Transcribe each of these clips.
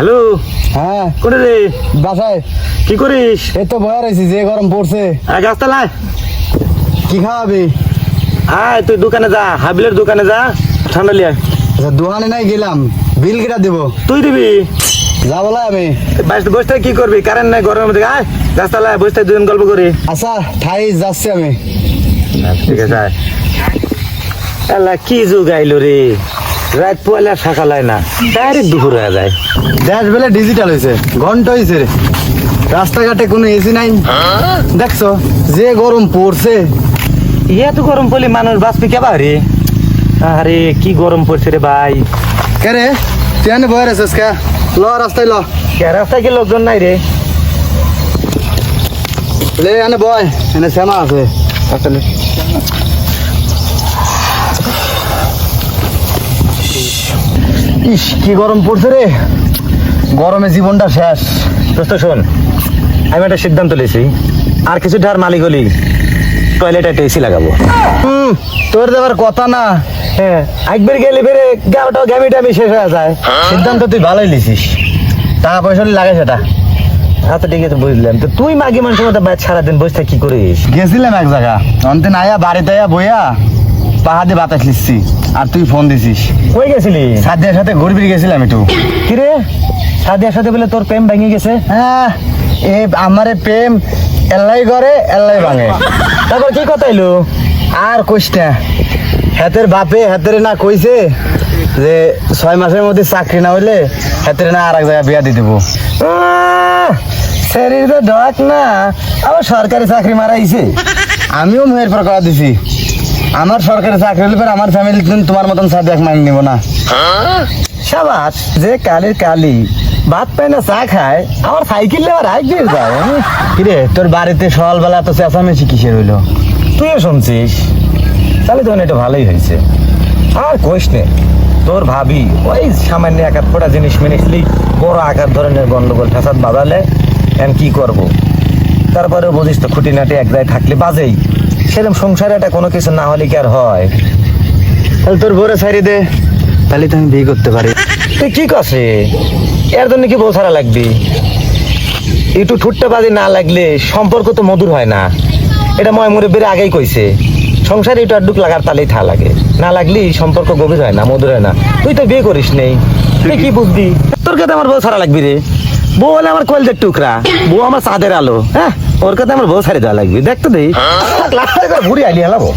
Hello? হ্যাঁ। কোনে রে? বাসায়। কি করিস? এই তো বয়া রয়েছি যে গরম পড়ছে। আয় গাছতলায়। কি খাওয়াবি? আয় তুই দোকানে যা হাবিলের দোকানে যা ঠান্ডা লিয়া আচ্ছা দোকানে নাই গেলাম বিল কেটা দিব। তুই দিবি? যা বলা আমি। বাস বসতে কি করবি? কারেন্ট নাই গরমের মধ্যে আয় গাছতলায় বসতে দুজন গল্প করি। আচ্ছা ঠাই যাচ্ছি আমি। ঠিক আছে আয়। কি যুগ আইলো রে? রাত পয়লা সকাল হয় না ডাইরেক্ট দুপুর হয়ে যায়। দেশ বেলে ডিজিটাল হয়েছে ঘণ্টা হয়েছে রে। রাস্তাঘাটে কোনো এসি নাই। দেখছ যে গরম পড়ছে। এত গরম পড়লে মানুষ বাঁচবে কে রে আরে কি গরম পড়ছে রে ভাই। কে রে? তুই এনে বয়া রেছিস কে? ল রাস্তায় ল। কে রাস্তায় কি লোকজন নাই রে। লে এনে বয় এনে শ্যামা আছে। ইস, কি গরম পড়ছে রে। গরমে জীবনটা শেষ। দোস্ত, শোন, আমি একটা সিদ্ধান্ত নিয়েছি। আর কিছু ধার মালিক হলি টয়লেট এসি লাগাবো। তোর দেবার কথা না। হ্যাঁ একবার গেলে ফেরে গাওটা গামি টামি শেষ হয়ে যায়। সিদ্ধান্ত তুই ভালোই লিছিস টাকা পয়সা লাগে সেটা আচ্ছা ঠিক আছে, বুঝলাম। তো তুই মাগি মানুষের মতো সারাদিন বসে কি করিস? গেছিলাম এক জায়গা। অন্তে আয়া বাড়িতে আয়া, বইয়া। পাহাড়ে বাতাস লিখছি আর তুই ফোন দিছিস। কই গেছিলি? সাদিয়ার সাথে ঘুরবি গেছিলাম একটু। কিরে সাদিয়ার সাথে বলে তোর প্রেম ভেঙে গেছে? হ্যাঁ এ আমারে প্রেম এল্লাই করে এল্লাই ভাঙে। তারপর কি কথা এলো? আর কইসটা হাতের বাপে হাতের না কইছে যে ছয় মাসের মধ্যে চাকরি না হইলে হাতের না আর এক জায়গায় বিয়া দিয়ে দেবো। শরীর তো ডাক না আবার সরকারি চাকরি মারাইছে। আমিও মেয়ের প্রকার দিছি। আমার সরকারি চাকরি হলে আমার ফ্যামিলি তোমার মতন সাথে এক মাইন নিব না। সাবাস, যে কালির কালি, ভাত পায় না, চা খায় আমার সাইকেল নেওয়ার আগে যায়, আমি কিরে, তোর বাড়িতে সকালবেলা তো চেঁচামেচি কিসের হইল? তুইও শুনছিস? তাহলে তখন এটা ভালোই হয়েছে। আর কোষ নে, তোর ভাবি ওই সামান্য এক ফোটা জিনিস মেনেছিলি বড় আকার ধরনের গন্ডগোল ফেসাদ বাজালে, এখন কি করব? তারপরে বুঝিস তো খুঁটিনাটি এক জায়গায় থাকলে বাজেই। সেরকম সংসারে এটা কোনো কিছু না হলে কি আর হয়? তাহলে তোর বউরে ছাড়ি দে, তাহলে তো আমি বিয়ে করতে পারি। তুই কি করছে এর জন্য কি বউ ছাড়া লাগবে? একটু ঠুট্টা বাজি না লাগলে সম্পর্ক তো মধুর হয় না। এটা ময় মুরব্বীর আগেই কইছে। সংসারে একটু আড্ডুক লাগার তালেই থা লাগে। না লাগলে সম্পর্ক গভীর হয় না, মধুর হয় না। তুই তো বিয়ে করিস নেই। তুই কি বুঝবি? তোর কাছে আমার বউ ছাড়া লাগবি রে। বউ হলে আমার কলজের টুকরা। বউ আমার চাঁদের আলো। হ্যাঁ ওর কাছে আমার বউ ছাড়ি দেওয়া লাগবে। দেখতো দেই। ঘুরে আলি হেলাবো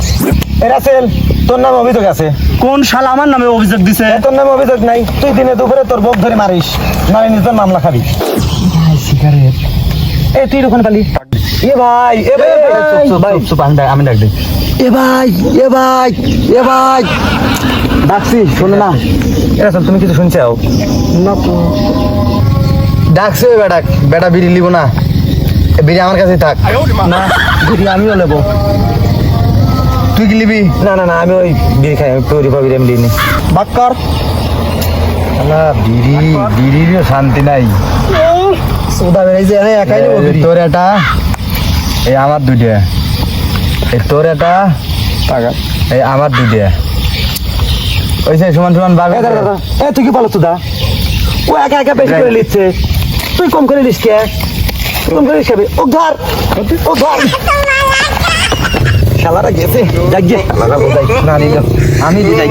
রাসেল তোর নাম অভিযোগ আছে। কোন শালা আমার নামে অভিযোগ দিছে? তোর নামে অভিযোগ নাই। তুই দিনে দুপুরে তোর বক ধরে মারিস। নয় নিজের মামলা খাবি। সিগারেট এ তুই ওখানে পালি? এ ভাই এ ভাই। ভাই। চুপ আমি ডাক- আমি ডাক এ ভাই এ ভাই এ ভাই। ডাকছি শোনো না। এরা তুমি কিছু শুনছাও? ডাকছে বেটা বেটা বিড়ি লিব না। বিড়ি আমার কাছে থাক। না বিড়ি আমিও নেব। তুই কি লিবি? না না না আমি ওই বিড়ি খাই তৈরি পাবি আমি দিইনি বাক কর না বিড়ি বিড়িরও শান্তি নাই। সুদা বেড়েছে আমি একাই নেব তোর এটা? এই আমার দুইটা। এই তোর এটা? টাকা এই আমার দুইটা। ওই সমান সমান ভাগ এ তুই কি বলো সুদা? ও একা একা বেশি করে নিচ্ছে। তুই কম করে দিস কে? কম করে খাবি ও ধর ও ধর। শালারা গেছে, যাক গে আমি যাই